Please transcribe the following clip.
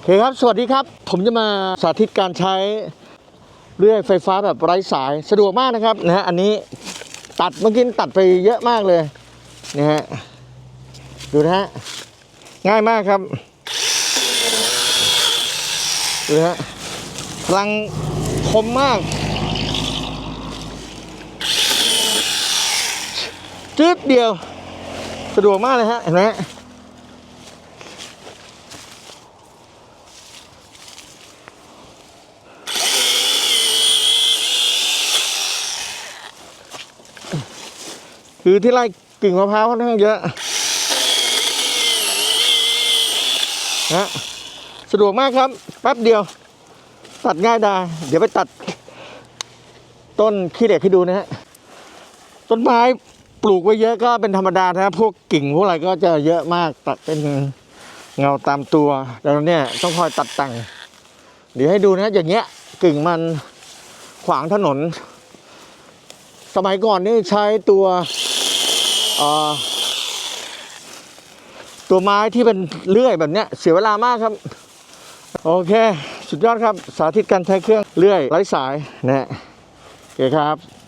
โอเคครับ สวัสดีครับ ผมจะมาสาธิตการใช้เลื่อยไฟฟ้าแบบไร้สายสะดวกมากนะครับนะฮะอันนี้ตัดเมื่อกี้ตัดไปเยอะมากเลยนะฮะดูนะฮะง่ายมากครับดูนะฮะพลังคมมากจึ๊ดเดียว สะดวกมากเลยฮะเห็นไหม คือที่ไร่กิ่งมะพร้าวค่อนข้างเยอะนะสะดวกมากครับแป๊บเดียว ตัดง่ายได้เดี๋ยวไปตัด ต้นขี้เหล็กให้ดูนะฮะต้นไม้ปลูกไว้เยอะก็เป็นธรรมดานะพวกกิ่งพวกอะไรก็จะเยอะมากตัดเป็นเงาตามตัว แล้วเนี่ยต้องคอยตัดแต่งเดี๋ยวให้ดูนะอย่างเงี้ยกิ่งมันขวางถนน สมัยก่อนนี่ใช้ตัวตัวไม้ที่เป็นเลื่อยแบบเนี้ยเสียเวลามากครับ โอเค สุดยอดครับ สาธิตการใช้เครื่องเลื่อยไร้สายนะฮะโอเคครับ